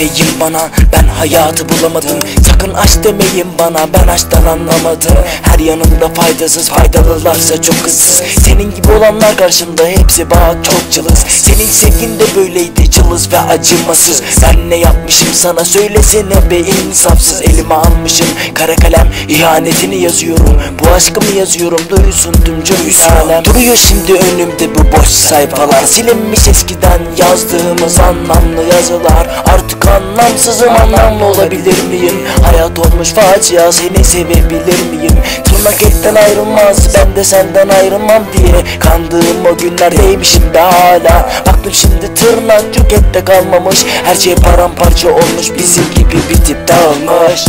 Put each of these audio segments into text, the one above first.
demeyin bana. Ben hayatı bulamadım. Sakın aç demeyin bana. Ben aşktan anlamadım. Her yanında faydasız faydalılarsa çok hızsız Senin gibi olanlar karşımda. Hepsi bak çok cılız. Senin sevgin de böyleydi cılız ve acımasız. Ben ne yapmışım sana söylesene be insafsız. Elime almışım kara kalem ihanetini yazıyorum. Bu aşkımı yazıyorum duysun tüm alem. Duruyor şimdi önümde bu boş sayfalar. Silinmiş eskiden yazdığımız anlamlı yazılar. Artık anlamsızım anlamlı olabilir miyim? Hayat olmuş facia seni sevebilir miyim? Tırnak etten ayrılmaz ben de senden ayrılmam diye Kandığım o günlerdeymişim be hala Baktım şimdi tırnakçık ette kalmamış. Her şey paramparça olmuş. Bizim gibi bitip dağılmış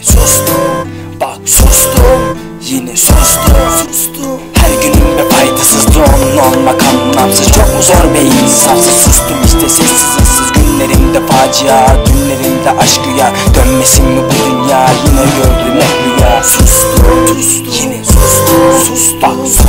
yine sustum Bak sustum yine sustum. Sustum. Her günüm be faydasızdı onun olmak anlamsız. Çok mu zor be insafsız sustum işte sessiz ıssız Günlerimde facia günlerimde aşk rüya. Dönmesin mi bu dünya? Yine gördüm hep rüya. Sustum yine sustum. Sus bak sustum sustum